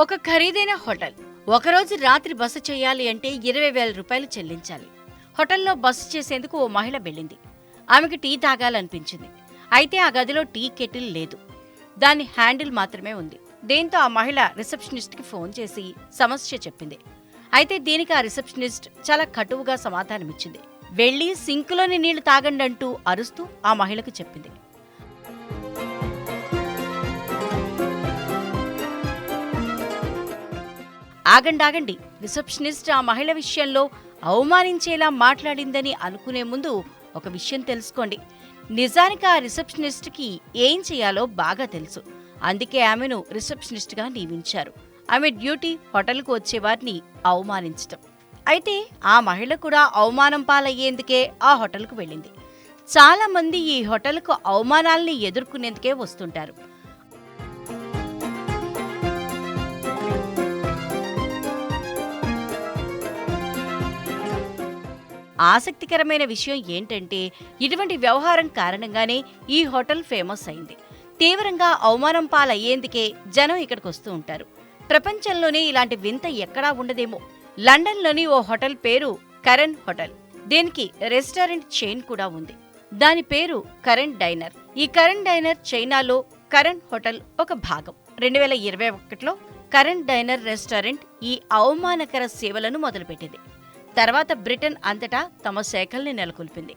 ఒక ఖరీదైన హోటల్. ఒకరోజు రాత్రి బస చేయాలి అంటే ఇరవై వేల రూపాయలు చెల్లించాలి. హోటల్లో బస చేసేందుకు ఓ మహిళ వెళ్ళింది. ఆమెకు టీ తాగాలనిపించింది. అయితే ఆ గదిలో టీ కెటిల్ లేదు. దాని హ్యాండిల్ మాత్రమే ఉంది. దీంతో ఆ మహిళ రిసెప్షనిస్ట్కి ఫోన్ చేసి సమస్య చెప్పింది. అయితే దీనికి ఆ రిసెప్షనిస్ట్ చాలా కటువుగా సమాధానమిచ్చింది. వెళ్ళి సింక్లోని నీళ్ళు తాగండి అంటూ అరుస్తూ ఆ మహిళకు చెప్పింది. ఆగండి ఆగండి రిసెప్షనిస్ట్ ఆ మహిళ విషయంలో అవమానించేలా మాట్లాడిందని అనుకునే ముందు ఒక విషయం తెలుసుకోండి. నిజానికి ఆ రిసెప్షనిస్ట్కి ఏం చేయాలో బాగా తెలుసు. అందుకే ఆమెను రిసెప్షనిస్ట్గా నియమించారు. ఆమె డ్యూటీ హోటల్కు వచ్చేవారిని అవమానించటం. అయితే ఆ మహిళ కూడా అవమానం పాలయ్యేందుకే ఆ హోటల్కు వెళ్ళింది. చాలా మంది ఈ హోటల్కు అవమానాల్ని ఎదుర్కొనేందుకే వస్తుంటారు. ఆసక్తికరమైన విషయం ఏంటంటే ఇటువంటి వ్యవహారం కారణంగానే ఈ హోటల్ ఫేమస్ అయింది. తీవ్రంగా అవమానం పాలయ్యేందుకే జనం ఇక్కడికి వస్తూ ఉంటారు. ప్రపంచంలోనే ఇలాంటి వింత ఎక్కడా ఉండదేమో. లండన్లోని ఓ హోటల్ పేరు కరణ్ హోటల్. దీనికి రెస్టారెంట్ చైన్ కూడా ఉంది. దాని పేరు కరణ్ డైనర్. ఈ కరణ్ డైనర్ చైనాలో కరణ్ హోటల్ ఒక భాగం. రెండు వేల ఇరవై ఒకటిలో కరణ్ డైనర్ రెస్టారెంట్ ఈ అవమానకర సేవలను మొదలుపెట్టింది. తర్వాత బ్రిటన్ అంతటా తమ శాఖల్ని నెలకొల్పింది.